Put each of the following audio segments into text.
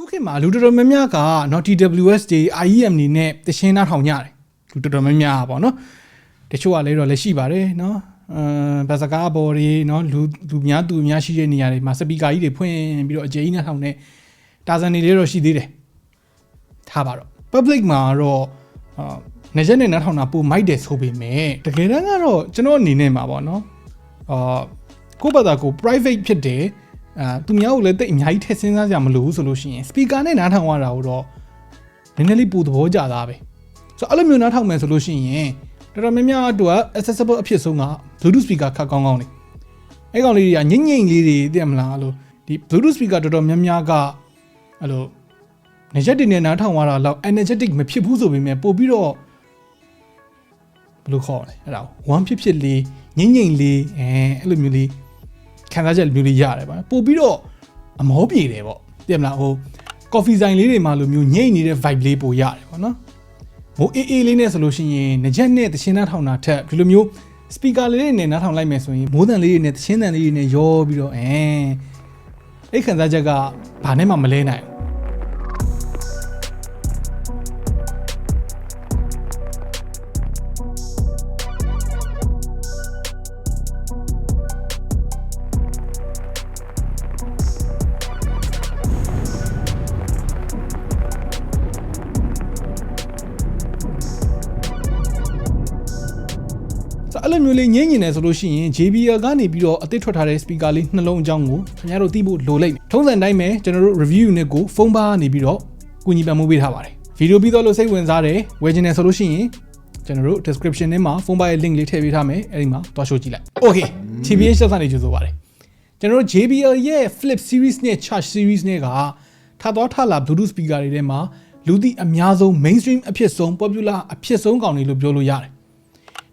ခုခေတ်မှာလူတော်တော်များများကနော် TWS တွေ IEM တွေနဲ့တရှင်းနှားထောင်ကြတယ်လူတော်တော်များများပါနော်တချို့ကလည်းတော့လက်ရှိပါတယ်နော်အဲဗစကားဘော်တွေနော်လူလူများသူများရှိတဲ့နေရာတွေမှာစပီကာကြီးတွေဖွင့်ပြီးတော့အကျဉ်းနှားထောင်နေတာဇန်နေလေးတော့ရှိသေးတယ်ထားပါတော့ public မှာတော့အာနေချက်နဲ့နှားထောင်တာပိုမိုက်တယ်ဆိုပေမဲ့တကယ်တမ်းကတော့ကျွန်တော်အနေနဲ့မှာပေါ့နော်အာကိုယ့်ဘာသာကို private ဖြစ်တယ် အာသူများကိုလည်းတိတ်အများကြီးထည့်စဉ်းစားကြမလို့ဆိုလို့ရှိရင် speaker နဲ့နားထောင်ရတာကိုတော့နည်းနည်းလေးပူသဘောကျတာပဲဆိုတော့အဲ့လိုမျိုးနားထောင်မယ်ဆိုလို့ရှိရင်တော်တော်များများအတွက် accessible အဖြစ်ဆုံးက Bluetooth speaker ခက်ကောင်းကောင်းနေအဲ့ကောင်လေးတွေကညင်ညင်လေးတွေသိရမလားအဲ့လိုဒီ Bluetooth speaker တော်တော်များများကအဲ့လိုနေချက်တင်နေနားထောင်ရတာတော့ energetic မဖြစ်ဘူးဆိုပေမဲ့ပို့ပြီးတော့ဘယ်လိုခေါ်လဲအဲ့ဒါကို1ဖြစ်ဖြစ်လေးညင်ညင်လေးအဲအဲ့လိုမျိုးလေး ခံစားချက်မျိုးလေးရတယ်ဗျာပို့ပြီးတော့အမောပြေတယ်ပေါ့သိရမလားဟိုကော်ဖီဆိုင်လေးတွေမှာလိုမျိုးညိတ်နေတဲ့ vibe လေးပို့ရတယ်ပေါ့နော်ဟိုအေးအေးလေးနဲ့ဆိုလို့ရှိရင်ငကြက်နဲ့တချင်းနှားထောင်တာထက်ဒီလိုမျိုး speaker လေးတွေနဲ့နှားထောင်လိုက်မယ်ဆိုရင်မိုးတန်လေးတွေနဲ့တချင်းတန်လေးတွေနဲ့ရောပြီးတော့အဲအဲ့ခံစားချက်ကဘာနဲ့မှမလဲနိုင် အဲ့လိုမျိုးလေးငင်းညင်နေဆိုလို့ရှိရင် JBL ကနေပြီးတော့အသစ်ထွက်ထားတဲ့ speaker လေးနှလုံးအကြောင်းကိုခင်ဗျားတို့သိဖို့လိုလိမ့်မယ်ထုံးစံတိုင်းပဲကျွန်တော်တို့ review unit ကိုဖုန်းပါကနေပြီးတော့ကူညီပံ့ပိုးပေးထားပါတယ်ဗီဒီယိုပြီးတော့လို့စိတ်ဝင်စားတယ်ဝယ်ချင်တယ်ဆိုလို့ရှိရင်ကျွန်တော်တို့ description ထဲမှာဖုန်းပါရဲ့ link လေးထည့်ပေးထားမယ်အဲ့ဒီမှာတွားရှိုးကြည့်လိုက် okay TBH ဆက်ဆံနေကြိုဆိုပါတယ်ကျွန်တော်တို့ JBL ရဲ့ Flip series နဲ့ Charge series နဲ့ကထားသွားထလာ Bluetooth speaker တွေထဲမှာလူသိအများဆုံး mainstream အဖြစ်ဆုံး popular အဖြစ်ဆုံးကောင်တွေလို့ပြောလို့ရတယ်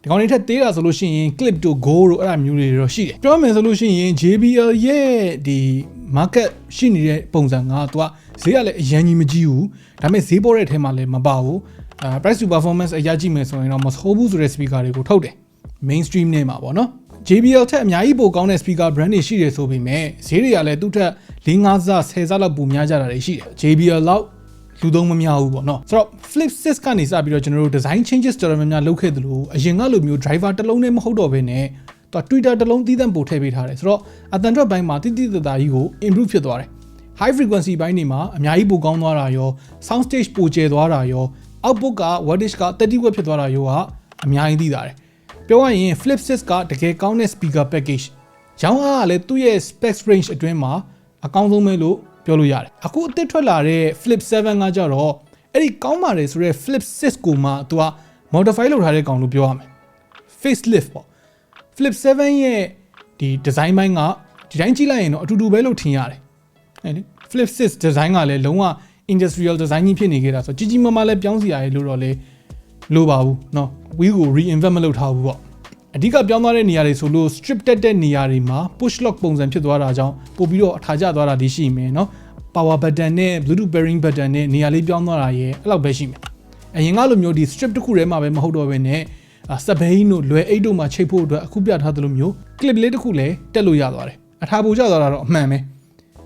ဒီကောင်တွေထက်သေးတာဆိုလို့ရှိရင် clip to go တို့အဲ့ဒါမျိုးတွေတော့ရှိတယ်ပြောမယ်ဆိုလို့ရှိရင် JBL ရဲ့ဒီ market ရှိနေတဲ့ပုံစံကသူကဈေးကလည်းအရင်ကြီးမကြီးဘူးဒါပေမဲ့ဈေးပေါ်တဲ့အထဲမှာလည်းမပါဘူးအာ price to performance အရာကြည့်မယ်ဆိုရင်တော့မဆိုးဘူးဆိုတဲ့ speaker တွေကိုထုတ်တယ် mainstream နဲ့မှာပေါ့နော် JBL ထက်အများကြီးပိုကောင်းတဲ့ speaker brand တွေရှိတယ်ဆိုပေမဲ့ဈေးတွေကလည်းသူ့ထက်၄-၅ဆ10ဆလောက်ပိုများကြတာတွေရှိတယ် JBL လောက် လူသုံးမများဘူးပေါ့နော်ဆိုတော့ flip 6ကနေစပြီးတော့ကျွန်တော်တို့ design changes တော်တော်များများလုပ်ခဲ့သလိုအရင်ကလိုမျိုး driver တစ်လုံးနဲ့မဟုတ်တော့ဘဲနဲ့သူက Twitter တစ်လုံးသီးသန့်ပို့ထည့်ပေးထားတယ်ဆိုတော့အတန်ထွက်ပိုင်းမှာတိတိတသားကြီးကို improve ဖြစ်သွားတယ် high frequency ဘိုင်းတွေမှာအများကြီးပိုကောင်းသွားတာရော sound stage ပိုကျယ်သွားတာရော output က wattage က30 watt ဖြစ်သွားတာရောကအများကြီးသိတာတယ်ပြောရရင် flip 6ကတကယ်ကောင်းတဲ့ speaker package ရောင်းအားကလည်းသူ့ရဲ့ specs range အတွင်းမှာအကောင်းဆုံးပဲလို့ ပြောလို့ရတယ်အခုအသစ်ထွက်လာတဲ့ flip 7ကကြတော့အဲ့ဒီကောင်းပါတယ်ဆိုတော့ flip 6ကိုမှသူက modify လုပ်ထားတဲ့ကောင်လို့ပြောရမယ် facelift ပေါ့ flip 7ရဲ့ဒီ design ဘိုင်းကဒီတိုင်းကြည့်လိုက်ရင်တော့အတူတူပဲလို့ထင်ရတယ်အဲ့လေ flip 6 design ကလည်းလုံးဝ industrial design ကြီးဖြစ်နေခဲ့တာဆိုကြီးကြီးမားမားလည်းပြောင်းစီရတယ်လို့တော့လေလိုပါဘူးเนาะ wheel ကို reinvent မလုပ်ထားဘူးပေါ့ အဓိကပြောင်းသွားတဲ့နေရာတွေဆိုလို့ strip တက်တဲ့နေရာတွေမှာ push lock ပုံစံဖြစ်သွားတာကြောင့်ပို့ပြီးတော့အထာကျသွားတာဒီရှိမယ်နော် power button နဲ့ bluetooth pairing button နဲ့နေရာလေးပြောင်းသွားတာရဲ့အဲ့လောက်ပဲရှိမယ်အရင်ကလိုမျိုးဒီ strip တစ်ခုထဲမှာပဲမဟုတ်တော့ဘဲနဲ့စပိန်တို့လွယ်အိတ်တို့မှာချိတ်ဖို့အတွက်အခုပြထားသလိုမျိုး clip လေးတစ်ခုလည်းတက်လို့ရသွားတယ်အထာပိုကျသွားတာတော့အမှန်ပဲ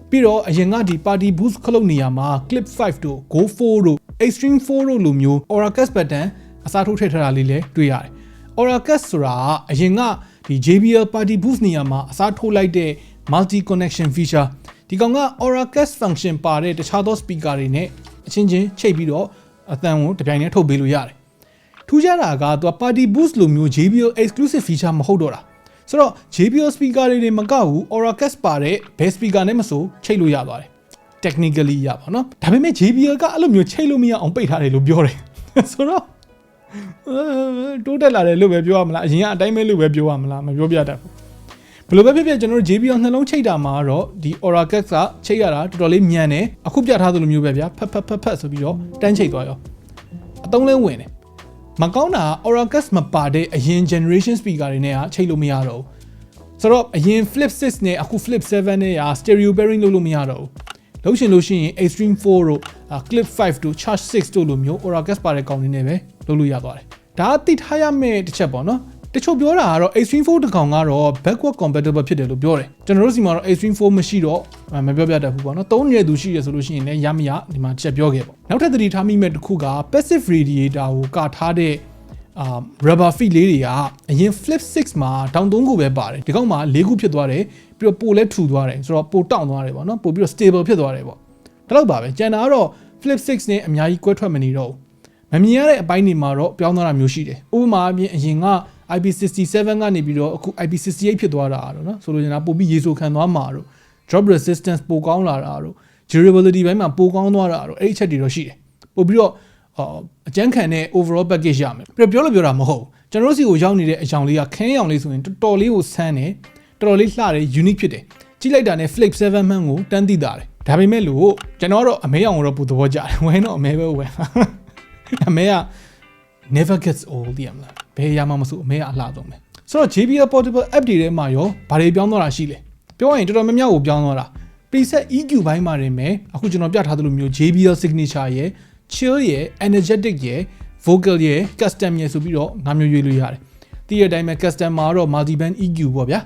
ပြီးတော့အရင်ကဒီ party boost ခလုတ်နေရာမှာ clip 5တို့ go 4တို့ extreme 4တို့လိုမျိုး oracast button အစားထိုးထည့်ထားတာလေးလည်းတွေ့ရတယ် oracus ဆိုတာကအရင်ကဒီ JBL party boost နေရာမှာအစားထိုးလိုက်တဲ့ multi connection feature ဒီကောင်က oracus function ပါတဲ့တခြားသော speaker တွေနဲ့အချင်းချင်းချိတ်ပြီးတော့အသံကိုတစ်ပြိုင်တည်းထုတ်ပေးလို့ရတယ်ထူးခြားတာကသူက party boost လိုမျိုး JBL exclusive feature မဟုတ်တော့တာဆိုတော့ JBL speaker တွေတွေမကဘူး oracus ပါတဲ့ဘယ် speaker နဲ့မဆိုချိတ်လို့ရသွားတယ် technically ရပါတော့ဒါပေမဲ့ JBL ကအဲ့လိုမျိုးချိတ်လို့မရအောင်ပိတ်ထားတယ်လို့ပြောတယ်ဆိုတော့ တိုးတက်လာတယ်လို့ပဲပြောရမလားအရင်ကအတိုင်းပဲလို့ပဲပြောရမလားမပြောပြတတ်ဘူးဘယ်လိုပဲဖြစ်ဖြစ်ကျွန်တော်တို့ JBL နှလုံးချိတ်တာမှာတော့ဒီ Oracle ကချိတ်ရတာတော်တော်လေးမြန်တယ်အခုပြထားသလိုမျိုးပဲဗျာဖတ်ဖတ်ဖတ်ဖတ်ဆိုပြီးတော့တန်းချိတ်သွားရောအသုံးလဲဝင်တယ်မကောင်းတာ Oracle မပါတဲ့အရင် generation speaker တွေနဲ့ကချိတ်လို့မရတော့ဘူးဆိုတော့အရင် Flip 6နဲ့အခု Flip 7နဲ့က stereo pairing လုပ်လို့မရတော့ဘူးလုပ်ရှင်လို့ရှိရင် Extreme 4တို့ Clip 5တို့ Charge 6တို့လိုမျိုး Oracle ပါတဲ့ကောင်တွေနဲ့ပဲ လုပ်လို့ရသွားတယ်ဒါအသိထားရမယ့်တစ်ချက်ပေါ့နော်တချို့ပြောတာကတော့ Extreme 4တကောင်ကတော့ backward compatible ဖြစ်တယ်လို့ပြောတယ်ကျွန်တော်တို့စီမှာတော့ Extreme 4မရှိတော့မပြောပြတတ်ဘူးပေါ့နော်သုံးနေတဲ့သူရှိရဆိုလို့ရှိရင်လည်းရမရဒီမှာချက်ပြောခဲ့ပေါ့နောက်ထပ်သတိထားမိမဲ့တစ်ခုက passive radiator ကိုကာထားတဲ့အာ rubber feet လေးတွေကအရင် flip 6မှာတောင်3ခုပဲပါတယ်ဒီကောက်မှာ4ခုဖြစ်သွားတယ်ပြီးတော့ပိုလဲထူသွားတယ်ဆိုတော့ပိုတောင့်သွားတယ်ပေါ့နော်ပိုပြီးတော့ stable ဖြစ်သွားတယ်ပေါ့ဒါတော့ပါပဲကျန်တာကတော့ flip 6နဲ့အများကြီးကွဲထွက်မနေတော့ဘူး မမြင်ရတဲ့အပိုင်းတွေမှာတော့ပြောင်းသွားတာမျိုးရှိတယ်ဥပမာအပြင်အရင်က IP67 ကနေပြီးတော့အခု IP68 ဖြစ်သွားတာတော့နော်ဆိုလိုချင်တာပိုပြီးရေဆိုခံသွားမှာတော့ drop resistance ပိုကောင်းလာတာတော့ durability ဘိုင်းမှာပိုကောင်းသွားတာတော့အဲ့ဒီချက်တွေတော့ရှိတယ်ပို့ပြီးတော့အကျန်းခံတဲ့ overall package ရမယ်ပြီးတော့ပြောလို့ပြောတာမဟုတ်ဘူးကျွန်တော်တို့စီကိုရောက်နေတဲ့အကြောင်းလေးကခင်းအောင်လေးဆိုရင်တော်တော်လေးကိုဆန်းတယ်တော်တော်လေးလှတယ် unique ဖြစ်တယ်ကြည့်လိုက်တာနဲ့ flip 7မှန်ကိုတန်းသိတာတယ်ဒါပေမဲ့လို့ကျွန်တော်တော့အမဲအောင်ကိုတော့ပူသဘောကြတယ်ဝဲတော့အမဲပဲဝဲပါ အမဲက never gets old ဒီမလားဘယ်ရမှမဆိုအမဲကအလှဆုံးပဲဆိုတော့ JBL Portable App တွေထဲမှာရောဘာတွေပြောင်းသွားတာရှိလဲပြောရင်တော်တော်များများကိုပြောင်းသွားတာ preset EQ ဘိုင်းမှာတင်မယ်အခုကျွန်တော်ပြထားသလိုမျိုး JBL signature ရဲ့ chill ရဲ့ energetic ရဲ့ vocal ရဲ့ custom ရဲ့ဆိုပြီးတော့ငါမျိုးရွေးလို့ရတယ်တည့်ရတိုင်းမှာ custom မှာတော့ multi band EQ ပေါ့ဗျာ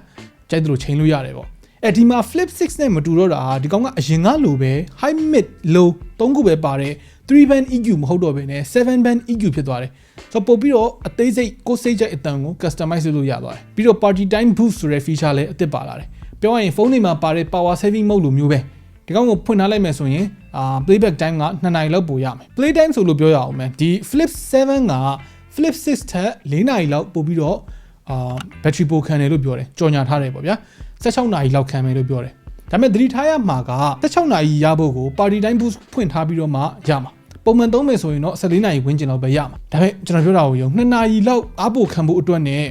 ကြိုက်သလိုချိန်လို့ရတယ်ပေါ့ အဲဒီမှာ flip 6နဲ့မတူတော့တာဒီကောင်ကအရင်ကလိုပဲ high mid low သုံးခုပဲပါတယ်3 band EQ မဟုတ်တော့ဘဲနဲ့7 band EQ ဖြစ်သွားတယ်ဆိုတော့ပို့ပြီးတော့အသေးစိတ်ကိုစိတ်ကြိုက်အတန်ကို customize လုပ်လို့ရသွားတယ်ပြီးတော့ party time boost ဆိုတဲ့ feature လည်းအသစ်ပါလာတယ်ပြောရရင်ဖုန်းတွေမှာပါတဲ့ power saving mode လိုမျိုးပဲဒီကောင်ကိုဖွင့်ထားလိုက်မယ်ဆိုရင်အာ playback time က2နိုင်လောက်ပိုရမယ် play time ဆိုလို့ပြောရအောင်မယ်ဒီ flip 7က flip 6ထက်4နိုင်လောက်ပို့ပြီးတော့ အာ battery ပိုခံတယ်လို့ပြောတယ်ကြော်ညာထားတယ်ပေါ့ဗျာ16နိုင်လောက်ခံမယ်လို့ပြောတယ်ဒါပေမဲ့သတိထားရမှာက16နာရီရဖို့ကို party time boost ဖွင့်ထားပြီးတော့မှရမှာပုံမှန်သုံးမယ်ဆိုရင်တော့14နာရီဝန်းကျင်လောက်ပဲရမှာဒါပေမဲ့ကျွန်တော်ပြောတာကိုယုံ2နာရီလောက်အားပိုခံဖို့အတွက်နဲ့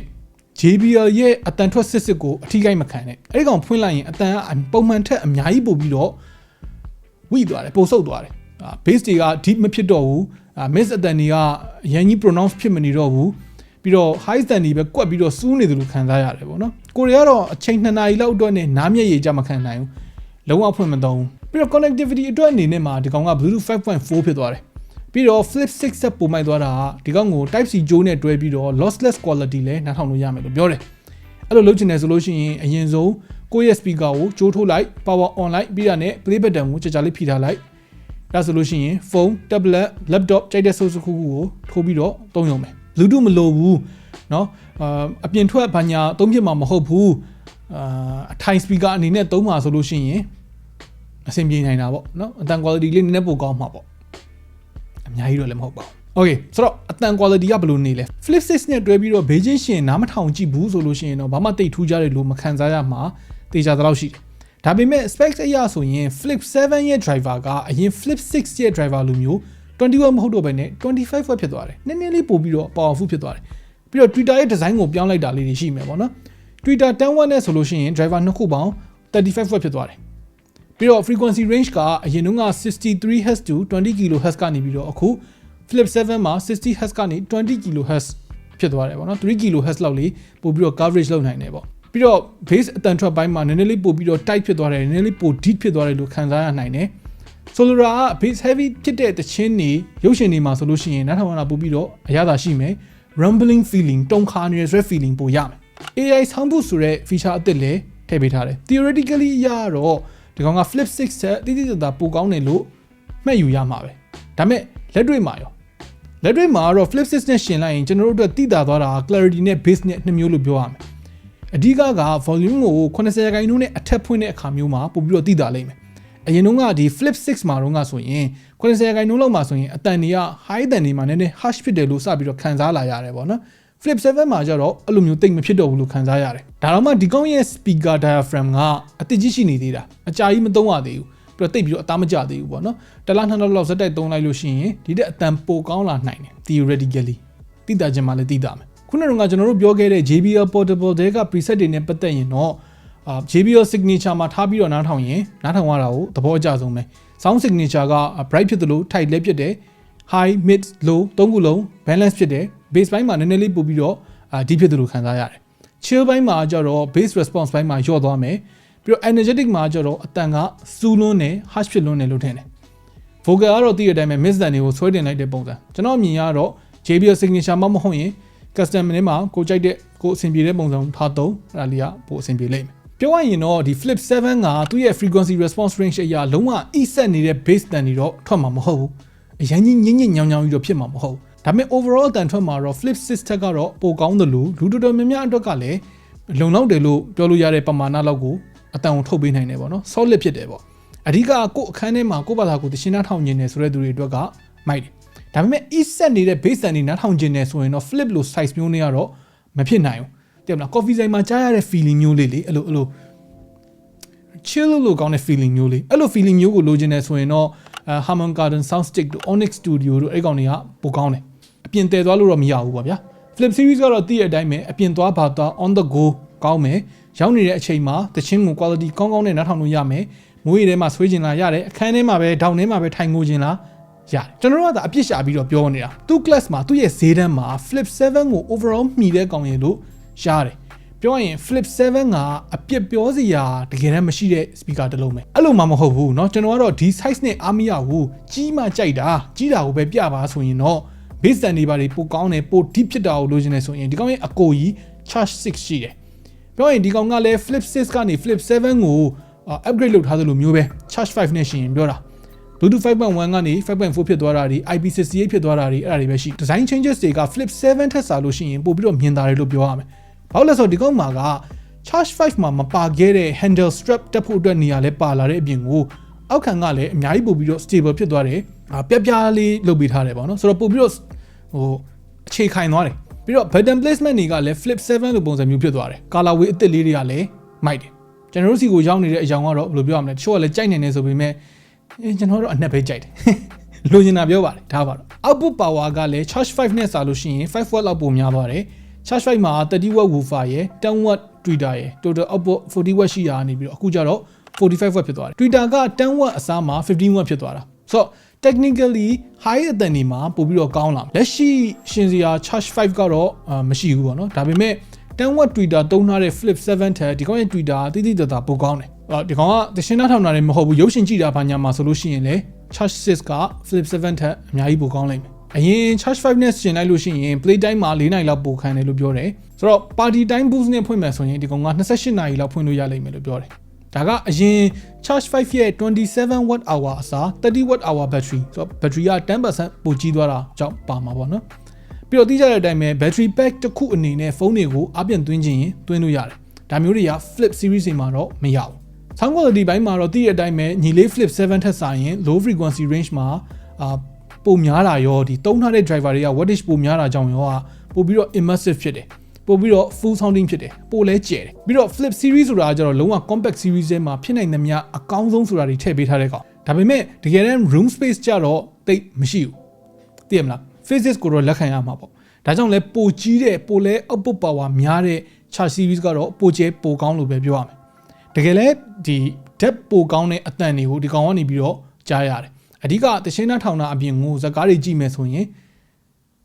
JBL ရဲ့အတန်ထွက်စစ်စစ်ကိုအထီးကိုက်မခံနဲ့အဲ့ဒီကောင်ဖွင့်လိုက်ရင်အတန်ကပုံမှန်ထက်အများကြီးပို့ပြီးတော့ဝိသွားတယ်ပိုဆုပ်သွားတယ်အာ base တွေက deep မဖြစ်တော့ဘူးအာ miss အတန်တွေကအရင်ကြီး pronounce ဖြစ်မနေတော့ဘူး ပြီးတော့ high အတန်တွေပဲကွက်ပြီးတော့စူးနေတယ်လို့ခံစားရတယ်ပေါ့နော်ကိုရီးယားတော့အချိန်2နာရီလောက်အတွက်နဲ့နားမျက်ရည်ကြမခံနိုင်ဘူးလုံးဝဖွင့်မသုံးဘူးပြီးတော့ connectivity အတွက်အနေနဲ့မှာဒီကောင်က Bluetooth 5.4ဖြစ်သွားတယ်ပြီးတော့ flip 6ဆက်ပုံမိုက်သွားတာဒီကောင်ကို type C ကြိုးနဲ့တွဲပြီးတော့ lossless quality လဲနားထောင်လို့ရမယ်လို့ပြောတယ်အဲ့လိုလုပ်ချင်တယ်ဆိုလို့ရှိရင်အရင်ဆုံးကိုယ့်ရဲ့ speaker ကိုကြိုးထိုးလိုက် power on လိုက်ပြီးတာနဲ့ play button ကိုကြာကြာလေးဖိထားလိုက်ဒါဆိုလို့ရှိရင် phone tablet laptop ကြိုက်တဲ့ source ခုခုကိုထိုးပြီးတော့သုံးရုံပဲ bluetooth မလိုဘူးเนาะအာအပြင်ထွက်ဘာညာသုံးဖြစ်မှာမဟုတ်ဘူးအာအထိုင် speaker အနေနဲ့သုံးမှာဆိုလို့ရှိရင်အဆင်ပြေနိုင်တာပေါ့เนาะအတန် quality လေးနည်းနည်းပိုကောင်းမှာပေါ့အများကြီးတော့လည်းမဟုတ်ပါဘူး Okay ဆိုတော့အတန် quality ကဘယ်လိုနေလဲ flip 6နဲ့တွဲပြီးတော့ဘေးချင်းရှင်နားမထောင်ကြည့်ဘူးဆိုလို့ရှိရင်တော့ဘာမှတိတ်ထူးကြတယ်လို့မခံစားရမှာတေချာတော့ရှိတယ်ဒါပေမဲ့ specs အရဆိုရင် flip 7ရဲ့ driver ကအရင် flip 6ရဲ့ driver လိုမျိုး 21မဟုတ်တော့ဘဲနဲ့25 watt ဖြစ်သွားတယ်နည်းနည်းလေးပို့ပြီးတော့ powerful ဖြစ်သွားတယ်ပြီးတော့ Twitter ရဲ့ design ကိုပြောင်းလိုက်တာလေးတွေရှိမယ်ပေါ့နော် Twitter 10 watt နဲ့ဆိုလို့ရှိရင် driver နှစ်ခုပေါင်း35 watt ဖြစ်သွားတယ်ပြီးတော့ frequency range ကအရင်တုန်းက 63Hz to 20 kHz ကနေပြီးတော့အခု Flip 7မှာ 60Hz ကနေ20 kHz ဖြစ်သွားတယ်ပေါ့နော်3 kHz လောက်လေးပို့ပြီးတော့ coverage လုပ်နိုင်တယ်ပေါ့ပြီးတော့ base အတန်ထွက်ပိုင်းမှာနည်းနည်းလေးပို့ပြီးတော့ tight ဖြစ်သွားတယ်နည်းနည်းလေးပို deep ဖြစ်သွားတယ်လို့ခံစားရနိုင်တယ် ဆိုလိုတာက base heavy ဖြစ်တဲ့တခြင်းနေရုပ်ရှင်တွေမှာဆိုလို့ရှိရင်နောက်ထပ်မှာပို့ပြီးတော့အရသာရှိမယ် rumbling feeling တုံခါနေတဲ့ feeling ပိုရမယ် AI sound boost ဆိုတဲ့ feature အသစ်လည်းထည့်ပေးထားတယ် theoretically အရတော့ဒီကောင်က flip 6ဆက်တိတိကျကျပိုကောင်းတယ်လို့မှတ်ယူရမှာပဲဒါပေမဲ့လက်တွေ့မှာရောလက်တွေ့မှာတော့ flip 6နဲ့ရှင်လိုက်ရင်ကျွန်တော်တို့အတွက်တိတာသွားတာ clarity နဲ့ bass နဲ့နှစ်မျိုးလို့ပြောရမယ်အဓိကက volume ကို80ရာခိုင်နှုန်းနဲ့အထက်ဖွင့်တဲ့အခါမျိုးမှာပို့ပြီးတော့တိတာလိမ့်မယ် အရင်တုန်းကဒီ flip 6မှာတော့ကဆိုရင်80ရာခိုင်နှုန်းလောက်မှာဆိုရင်အတန်တွေက high တန်တွေမှာနည်းနည်း harsh ဖြစ်တယ်လို့စပြီးတော့ခံစားလာရတယ်ပေါ့နော် flip 7မှာကျတော့အဲ့လိုမျိုးတိတ်မဖြစ်တော့ဘူးလို့ခံစားရတယ်ဒါတော့မှဒီကောင်းရဲ့ speaker diaphragm ကအတိတ်ကြီးရှိနေသေးတာအကြာကြီးမသုံးရသေးဘူးပြီးတော့တိတ်ပြီးတော့အသားမကျသေးဘူးပေါ့နော်တလားနှစ်လောက်လောက်စက်တိုက်သုံးလိုက်လို့ရှိရင်ဒီတဲ့အတန်ပိုကောင်းလာနိုင်တယ် theoretically တိတာခြင်းမှလည်းတိတာမယ်ခုနကကျွန်တော်တို့ပြောခဲ့တဲ့ JBL portable တွေက preset တွေနဲ့ပတ်သက်ရင်တော့ အာ JBL signature မှာထားပြီးတော့နားထောင်ရင်နားထောင်ရတာကိုသဘောအကျဆုံးပဲ sound signature က bright ဖြစ်တယ်လို့ tight လည်းဖြစ်တယ် high mid low သုံးခုလုံး balance ဖြစ်တယ် bass ဘိုင်းမှာနည်းနည်းလေးပို့ပြီးတော့အာဒီဖြစ်တယ်လို့ခံစားရတယ် chill ဘိုင်းမှာကျတော့ bass response ဘိုင်းမှာညော့သွားမယ်ပြီးတော့ energetic မှာကျတော့အတန်ကစူးလွန်းတယ် harsh ဖြစ်လွန်းတယ်လို့ထင်တယ် vocal ကတော့သိတဲ့အတိုင်းပဲ miss တန်တွေကိုဆွဲတင်လိုက်တဲ့ပုံစံကျွန်တော်အမြင်ကတော့ JBL signature မမဟုတ်ရင် custom နဲ့မှာကိုကြိုက်တဲ့ကိုအဆင်ပြေတဲ့ပုံစံထားသုံးအဲ့ဒါလေးကပိုအဆင်ပြေလိမ့်မယ် ပြောရရင်တော့ဒီ Flip 7ကသူ့ရဲ့ frequency response range အရာလုံးဝ E set နေတဲ့ bass တန်တွေတော့ထွက်မှာမဟုတ်ဘူးအရင်ကြီးညင်ညင်ညောင်ညောင်ကြီးတော့ဖြစ်မှာမဟုတ်ဘူးဒါပေမဲ့ overall တန်ထွက်မှာတော့ Flip 6တက်ကတော့ပိုကောင်းတယ်လို့လူတော်တော်များများအတွက်ကလည်းလုံလောက်တယ်လို့ပြောလို့ရတဲ့ပမာဏလောက်ကိုအတန်ကိုထုတ်ပေးနိုင်တယ်ပေါ့နော် solid ဖြစ်တယ်ပေါ့အဓိကကို့အခန်းထဲမှာကို့ဘာသာကိုတရှင်းနှထောင်နေတယ်ဆိုတဲ့သူတွေအတွက်ကမိုက်တယ်ဒါပေမဲ့ E set နေတဲ့ bass တန်တွေနှထောင်ကျင်တယ်ဆိုရင်တော့ flip လို့ size မျိုးနဲ့ကတော့မဖြစ်နိုင်ဘူး တဲ့မလား coffee ဆိုင်မှာကြားရတဲ့ feeling မျိုးလေးလေအဲ့လိုအဲ့လို chill လို့ကောင်းတဲ့ feeling မျိုးလေးအဲ့လို feeling မျိုးကိုလိုချင်တယ်ဆိုရင်တော့အဲ Harman Kardon Soundstick တို့ Onyx Studio တို့အဲ့ကောင်တွေကပိုကောင်းတယ်အပြင်တည်သွားလို့တော့မရဘူးပေါ့ဗျာ Flip Series ကတော့တည့်ရတဲ့အတိုင်းပဲအပြင်သွားပါသွား on the go ကောင်းမယ်ရောက်နေတဲ့အချိန်မှာတချင်းကို quality ကောင်းကောင်းနဲ့နားထောင်လို့ရမယ်မိုးရီထဲမှာဆွေးကျင်လာရတယ်အခန်းထဲမှာပဲဒေါင်ထဲမှာပဲထိုင်ငိုကျင်လာရတယ်ကျွန်တော်တို့ကဒါအပြစ်ရှာပြီးတော့ပြောနေတာသူ့ class မှာသူ့ရဲ့ဈေးတန်းမှာ Flip 7ကို overall မှီတဲ့ကောင်ရင်လို့ ရတယ်ပြောရင် Flip 7ကအပြစ်ပြောစရာတကယ်တမ်းမရှိတဲ့ speaker တစ်လုံးပဲအဲ့လိုမှမဟုတ်ဘူးเนาะကျွန်တော်ကတော့ဒီ size နဲ့အားမရဘူးကြီးမှကြိုက်တာကြီးတာကိုပဲပြပါဆိုရင်တော့ base stand တွေပါတွေပိုကောင်းတယ်ပို deep ဖြစ်တာကိုလိုချင်တယ်ဆိုရင်ဒီကောင်ရဲ့အကိုကြီး charge 6ရှိတယ်ပြောရင်ဒီကောင်ကလည်း flip 6ကနေ flip 7ကို upgrade လုပ်ထားသလိုမျိုးပဲ charge 5နဲ့ရှင်ပြောတာ Bluetooth 5.1ကနေ5.4ဖြစ်သွားတာတွေ IP68 ဖြစ်သွားတာတွေအဲ့ဒါတွေပဲရှိ design changes တွေက flip 7ထက်စာလို့ရှိရင်ပို့ပြီးတော့မြင်သာတယ်လို့ပြောရမယ် ဘာလို့လဲဆိုတော့ဒီကောင်မှာက charge 5မှာမပါခဲ့တဲ့ handle strap တက်ဖို့အတွက်နေရာလဲပါလာတဲ့အပြင်ကိုအောက်ခံကလည်းအများကြီးပို့ပြီးတော့ stable ဖြစ်သွားတယ်ပြပြလေးလုပ်ပေးထားတယ်ပေါ့နော်ဆိုတော့ပို့ပြီးတော့ဟိုအခြေခိုင်သွားတယ်ပြီးတော့ button placement တွေကလည်း flip 7လို့ပုံစံမျိုးဖြစ်သွားတယ် color way အသစ်လေးတွေကလည်းမိုက်တယ်ကျွန်တော်တို့စီကိုရောက်နေတဲ့အကြောင်းကတော့ဘယ်လိုပြောရမလဲတချို့ကလည်းကြိုက်နေနေဆိုပေမဲ့ကျွန်တော်တို့အနှက်ပဲကြိုက်တယ်လိုချင်တာပြောပါတယ်ဒါပါတော့ output power ကလည်း charge 5နဲ့စာလို့ရှိရင်5 watt လောက်ပိုများသွားတယ် charge 5မှာ 30 watt woofer ရယ် 10 watt tweeter ရယ် total output 40 watt ရှိရာနေပြီးတော့အခုကျတော့ 45 watt ဖြစ်သွားတယ် tweeter က 10 watt အစားမှာ 15 watt ဖြစ်သွားတာဆိုတော့ technically high အတန်နေမှာပို့ပြီးတော့ကောင်းလာလက်ရှိရှင်စရာ charge 5ကတော့မရှိဘူးပေါ့နော်ဒါပေမဲ့10 watt tweeter သုံးထားတဲ့ flip 7ထက်ဒီကောင်ရဲ့ tweeter တိတိတတ်ပိုကောင်းတယ်အော်ဒီကောင်ကတရှင်းနှထောင်တာလည်းမဟုတ်ဘူးရုပ်ရှင်ကြည့်တာဘာညာမှာဆိုလို့ရှိရင်လေ charge 6က flip 7ထက်အများကြီးပိုကောင်းလိမ့်မယ် အရင် charge 5နဲ့ရှင်လိုက်လို့ရှိရင် play time မှာ4နိုင်လောက်ပိုခံတယ်လို့ပြောတယ်ဆိုတော့ party time boost နဲ့ဖွင့်မယ်ဆိုရင်ဒီကောင်က28နာရီလောက်ဖွင့်လို့ရလိမ့်မယ်လို့ပြောတယ်ဒါကအရင် charge 5ရဲ့27 watt hour အစား30 watt hour battery ဆိုတော့ battery က10%ပိုကြီးသွားတာကြောင့်ပါမှာပေါ့နော်ပြီးတော့သိကြတဲ့အတိုင်းပဲ battery pack တစ်ခုအနေနဲ့ဖုန်းတွေကိုအပြင်သွင်းခြင်းရင်သွင်းလို့ရတယ်ဒါမျိုးတွေက flip series တွေမှာတော့မရဘူး sound quality ဘိုင်းမှာတော့သိတဲ့အတိုင်းပဲညီလေး flip 7ထက်စာရင် low frequency range မှာအာ ပိုများတာရောဒီတုံးထားတဲ့ driver တွေက wattage ပိုများတာကြောင့်ရောပိုပြီးတော့ immersive ဖြစ်တယ်ပို့ပြီးတော့ full sounding ဖြစ်တယ်ပို့လဲကျယ်တယ်ပြီးတော့ flip series ဆိုတာကကျတော့လုံးဝ compact series ထဲမှာဖြစ်နိုင်သမျှအကောင်းဆုံးဆိုတာတွေထည့်ပေးထားတဲ့ကောင်ဒါပေမဲ့တကယ်တမ်း room space ကြတော့တိတ်မရှိဘူးသိရမလား physics ကိုတော့လက်ခံရမှာပေါ့ဒါကြောင့်လဲပိုကြီးတဲ့ပိုလဲ output power များတဲ့ charge series ကတော့ပိုကျဲပိုကောင်းလို့ပဲပြောရမယ်တကယ်လဲဒီ depth ပိုကောင်းတဲ့အတန်တွေကိုဒီကောင်ကနေပြီးတော့ကြားရတယ် အဓိကတရှင်းသားထောင်တာအပြင်ကိုဇကားတွေကြည့်မယ်ဆိုရင်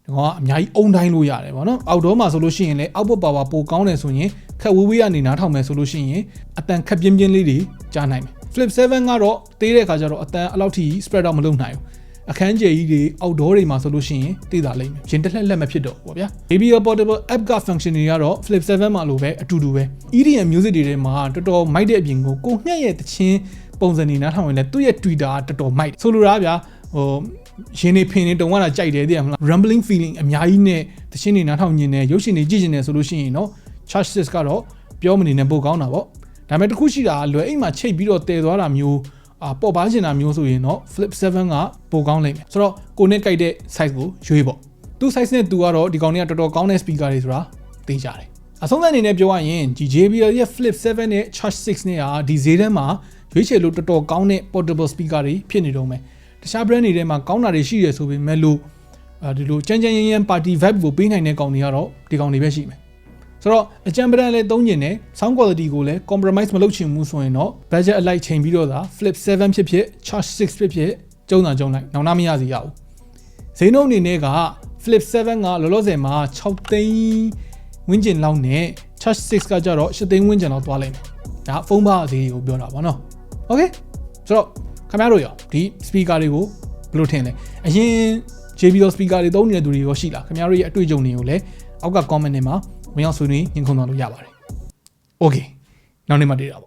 ဒီကောင်ကအများကြီးအုံတိုင်းလို့ရတယ်ဗောနော်အောက်တော့မှာဆိုလို့ရှိရင်လည်း output power ပိုကောင်းတယ်ဆိုရင်ခက်ဝေးဝေးကနေနားထောင်မယ်ဆိုလို့ရှိရင်အတန်ခက်ပြင်းပြင်းလေးတွေကြားနိုင်မယ် flip 7ကတော့တေးတဲ့ခါကျတော့အတန်အလောက်ထိ spread out မလုပ်နိုင်ဘူးအခန်းကျယ်ကြီးတွေ outdoor တွေမှာဆိုလို့ရှိရင်သိတာလိမ့်မယ်ရင်တက်လက်လက်မဖြစ်တော့ဘူးဗျာ ABL portable app က function တွေကတော့ flip 7မှာလိုပဲအတူတူပဲ EDM music တွေထဲမှာတော်တော်မိုက်တဲ့အပြင်ကိုကိုညှက်ရဲ့တချင်း ပုံစံနေနားထောင်ရင်လည်းသူ့ရဲ့ Twitter ကတော်တော်မိုက်ဆိုလိုတာဗျာဟိုရှင်နေဖင်နေတုံရတာကြိုက်တယ်တည်းမလား rumbling feeling အများကြီးနဲ့သရှင်နေနားထောင်ညင်တယ်ရုပ်ရှင်တွေကြည့်ညင်တယ်ဆိုလို့ရှိရင်တော့ charge 6ကတော့ပြောမနေနဲ့ပိုကောင်းတာပေါ့ဒါပေမဲ့တခုရှိတာလွယ်အိမ်မှာချိတ်ပြီးတော့တည်သွားတာမျိုးအာပေါ်ပါချင်တာမျိုးဆိုရင်တော့ flip 7ကပိုကောင်းလိမ့်မယ်ဆိုတော့ကိုနဲ့ကြိုက်တဲ့ size ကိုရွေးပေါ့သူ size နဲ့သူကတော့ဒီကောင်တွေကတော်တော်ကောင်းတဲ့ speaker တွေဆိုတာသိကြတယ်အဆုံးသတ်အနေနဲ့ပြောရရင် JBL ရဲ့ Flip 7နဲ့ Charge 6နဲ့ဟာဒီဈေးထဲမှာ ရွေးချယ်လို့တော်တော်ကောင်းတဲ့ portable speaker တွေဖြစ်နေတော့မယ်တခြား brand တွေထဲမှာကောင်းတာတွေရှိရဆိုပေမဲ့လို့အဲဒီလိုကြမ်းကြမ်းရမ်းရမ်း party vibe ကိုပေးနိုင်တဲ့ကောင်တွေကတော့ဒီကောင်တွေပဲရှိမယ်ဆိုတော့အကြံပဒံလည်းသုံးကျင်တယ် sound quality ကိုလည်း compromise မလုပ်ချင်ဘူးဆိုရင်တော့ budget အလိုက်ချိန်ပြီးတော့သာ flip 7ဖြစ်ဖြစ် charge 6ဖြစ်ဖြစ်ကျုံတာကျုံလိုက်နောက်နာမရစီရအောင်ဈေးနှုန်းအနေနဲ့က flip 7ကလောလောဆယ်မှာ6သိန်းဝန်းကျင်လောက်နဲ့ charge 6ကကြတော့8သိန်းဝန်းကျင်လောက်သွားလိမ့်မယ်ဒါဖုန်းပါဈေးကိုပြောတာပါနော် okay ဆိုတော့ခင်ဗျားတို့ရောဒီ speaker တွေကိုဘယ်လိုထင်လဲအရင် JBL speaker တွေသုံးနေတဲ့သူတွေရောရှိလားခင်ဗျားတို့ရဲ့အတွေ့အကြုံတွေကိုလည်းအောက်က comment တွေမှာဝင်ရောက်ဆွေးနွေးညှိနှိုင်းသွားလို့ရပါတယ်။ Okay နောက်နေ့မှတွေ့တာပေါ့